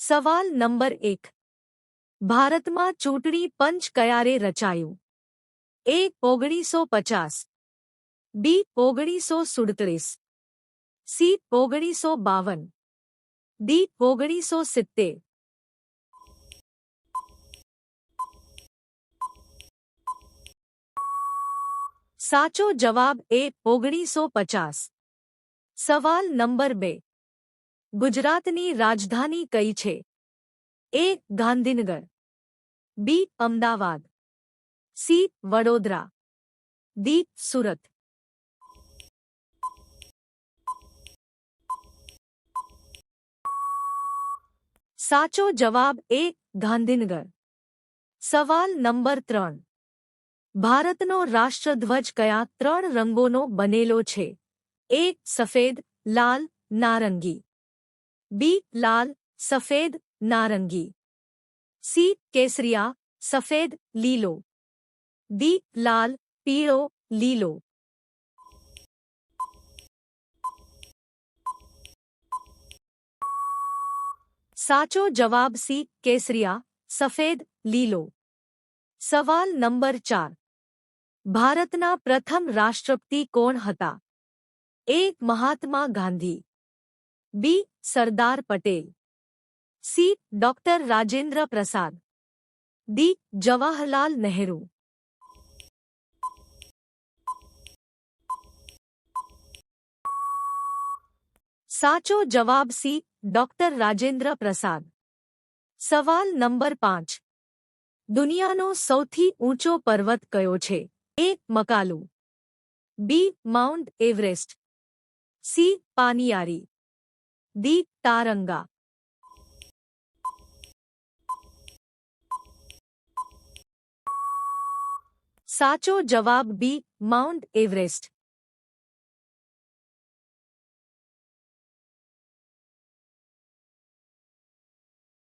સવાલ નંબર એક ભારતમાં ચૂંટણી પંચ કયારે રચાયું એ ઓગણીસો પચાસ બી ઓગણીસો સુડત્રીસ સી ઓગણીસો બાવન ડી ઓગણીસો સિત્તેર સાચો જવાબ એ ઓગણીસો પચાસ સવાલ નંબર બે ગુજરાતની રાજધાની કઈ છે A Gandhinagar B Ahmedabad C Vadodara D Surat સાચો જવાબ એ ગાંધીનગર સવાલ નંબર ત્રણ ભારતનો રાષ્ટ્રધ્વજ કયા ત્રણ રંગોનો બનેલો છે એ સફેદ લાલ નારંગી બી લાલ સફેદ નારંગી સી કેસરિયા સફેદ લીલો ડી લાલ પીળો લીલો સાચો જવાબ સી કેસરિયા સફેદ લીલો સવાલ નંબર ચાર ભારતના પ્રથમ રાષ્ટ્રપતિ કોણ હતા એ Mahatma Gandhi B. Sardar Patel. C. Doctor Rajendra Prasad. D. Jawaharlal Nehru. સાચો જવાબ સી. ડોક્ટર રાજેન્દ્ર પ્રસાદ. સવાલ નંબર પાંચ. દુનિયાનો સૌથી ઊંચો પર્વત કયો છે? A. Makalu. B. Mount Everest. C. Paniyari. D Taranga સાચો જવાબ બી માઉન્ટ એવરેસ્ટ